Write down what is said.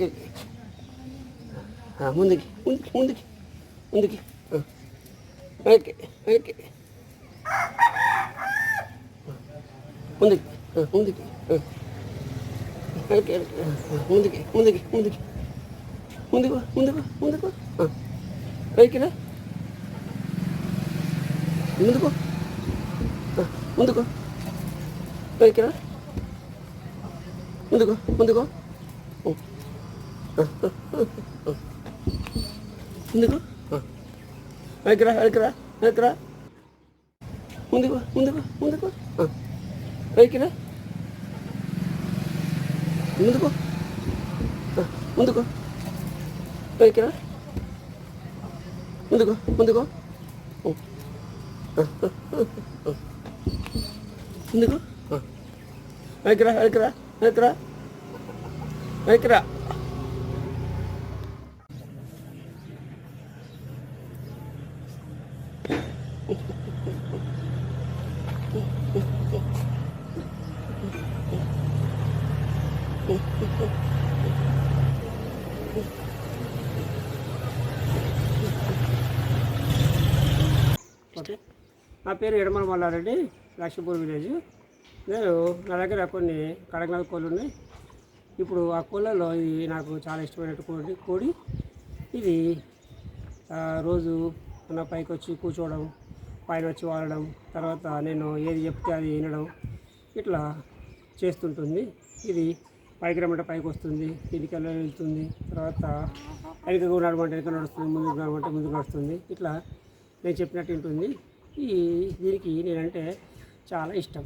Okay ఆ, ముందుకి ముందుకి ముందుకి ముందుకి ఆ. ఓకే ఓకే ముందుకి ఆ, ముందుకి ఆ. ఓకే ఓకే ఆ, ముందుకి ముందుకి ముందుకి ముందుకు ముందుకు ముందుకు ఆ. పైకిరా ముందుకు ఆ, ముందుకు పైకిరా ముందుకు ముందుకు ఓ. ఆ, ఆ, ఆ, ఆ. ముందుకు ఆ. పైకిరా పైకిరా పైకిరా ముందుకు ముందుకు ముందుకు ఆ. పైకిరా ముందుకు. ఆ, ముందుకు పైకిరా ముందుకు ముందుకు ముందుకు. ఆ, ముందుకు ముందుకు. ఆ. ముందుకు. ముందుకు ముందుకు. పైకిరా పైకిరా పైకిరా ఓకే నా పేరు ఎడమల మల్లారెడ్డి లక్ష్మీపూర్ విలేజ్. నేను నా దగ్గర కొన్ని కడకనాథ కోళ్ళు ఉన్నాయి. ఇప్పుడు ఆ కోళ్ళలో ఇది నాకు చాలా ఇష్టమైన కోడి కోడి. ఇది రోజు నా పైకి వచ్చి కూర్చోవడం పైన వచ్చి వాడడం తర్వాత నేను ఏది చెప్తే అది వినడం ఇట్లా చేస్తుంటుంది. ఇది పైకి రమ్మంటే పైకి వస్తుంది కిందికి వెళ్తుంది తర్వాత వెనకకు నడమంటే వెనుక నడుస్తుంది ముందుకు నడమంటే ముందుకు నడుస్తుంది. ఇట్లా నేను చెప్పినట్టు ఉంటుంది. ఈ దీనికి నేనంటే చాలా ఇష్టం.